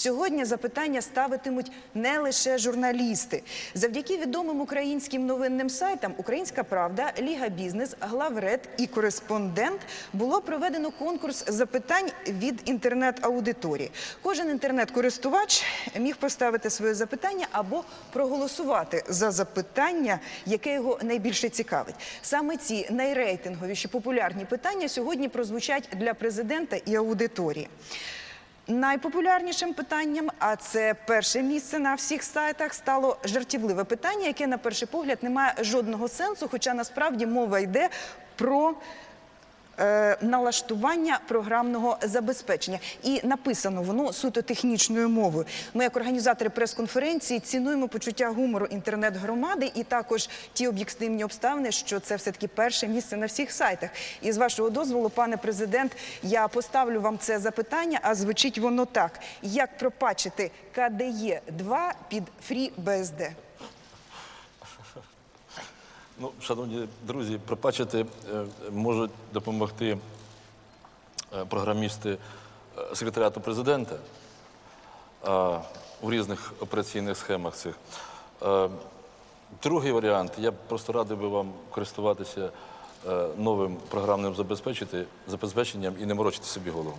Сьогодні запитання ставитимуть не лише журналісти. Завдяки відомим українським новинним сайтам Українська Правда, Ліга Бізнес, Главред і Кореспондент було проведено конкурс запитань від інтернет-аудиторії. Кожен інтернет-користувач міг поставити своє запитання або проголосувати за запитання, яке його найбільше цікавить. Саме ці найрейтинговіші популярні питання сьогодні прозвучать для президента і аудиторії. Найпопулярнішим питанням, а це перше місце на всіх сайтах, стало жартівливе питання, яке на перший погляд не має жодного сенсу, хоча насправді мова йде про налаштування програмного забезпечення. І написано воно суто технічною мовою. Ми, як організатори прес-конференції, цінуємо почуття гумору інтернет-громади і також ті об'єктивні обставини, що це все-таки перше місце на всіх сайтах. І з вашого дозволу, пане президент, я поставлю вам це запитання, а звучить воно так: як пропачити КДЄ 2 під FreeBSD? Ну, шановні друзі, пропачити е, можуть допомогти е, програмісти е, секретаріату президента у різних операційних схемах цих. Другий варіант, я просто радив би вам користуватися новим програмним забезпеченням і не морочити собі голову.